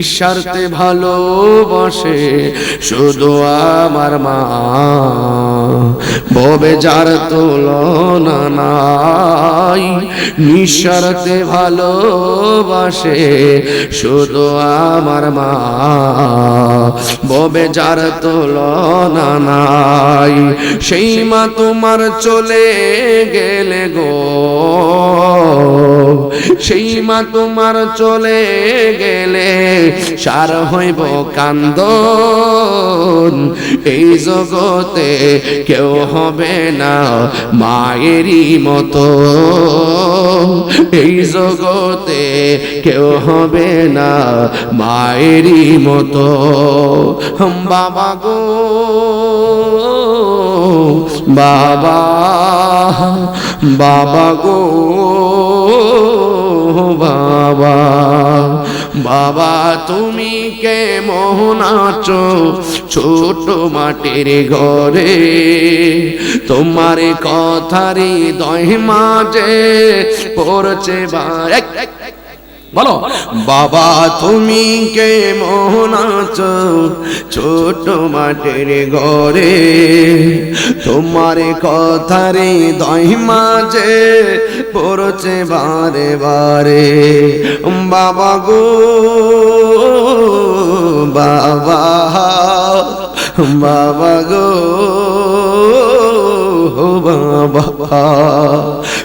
নিঃস্বার্থে ভালোবাসে শুধু আমার মা। ববে যার তুলনা নাই, নিঃস্বার্থে ভালোবাসে শুধু আমার মা। ববে যার তুলনা নাই, সেই মা তোমার চলে গেলে গো। সেই মা তোমার চলে গেলে সার হইব কান্দ এই জগতে কেউ হবে না মায়েরই মতো। এই জগতে কেউ হবে না মায়েরই মতো। বাবা গো, বাবা বাবা গো। বাবা তুমি কে মোহনাচ ছোট মাটির ঘরে? তোমার কথারি দহ মাঝে পড়ছে বার বলো। বাবা, তুমি কে মোহনাচ ছোট মাটির ঘরে? তোমার কথারে দহি মাঝে পড়ছে বারে বারে। বাবা গো, বাবা বাবা গো বাবা।